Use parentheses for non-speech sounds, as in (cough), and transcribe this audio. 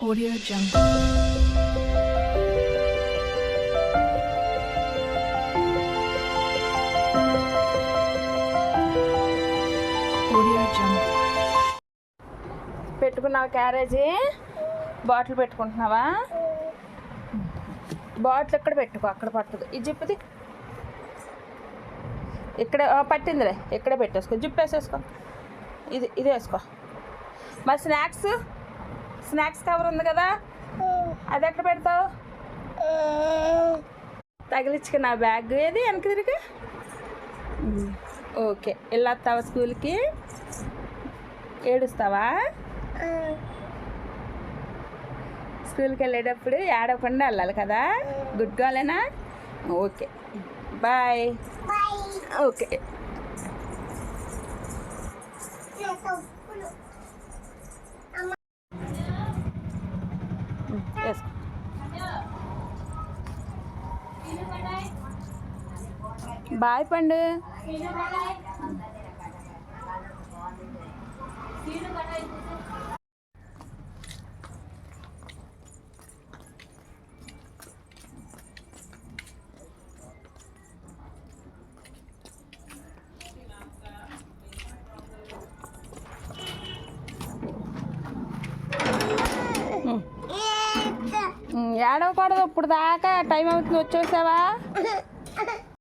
Audio Jungle. పెట్టుకున్నావా carriage? Bottle పెట్టుకుంటున్నావా? Bottle ఇక్కడ పెట్టుకో అక్కడ పట్టదు ఇది జిప్పుది ఇక్కడ పట్టిందిరే పట్టిందిలే ఇక్కడే పెట్టేసుకో. జిప్ వేసేసుకో. ఇది ఇది వేసుకో. మరి స్నాక్స్? స్నాక్స్ కవర్ ఉంది కదా? అది ఎక్కడ పెడతావు? తగిలించుకు నా బ్యాగ్. ఏది వెనక తిరిగి? ఓకే. వెళ్ళొస్తావా స్కూల్కి? ఏడుస్తావా? స్కూల్కి వెళ్ళేటప్పుడు ఏడవకుండా వెళ్ళాలి కదా? గుడ్ గర్లేనా? ఓకే. బాయ్. ఓకే. బాయ్ పండు. ఏడవకూడదు ఇప్పుడు దాకా టైం అవుతుంది వచ్చేసావా? (laughs)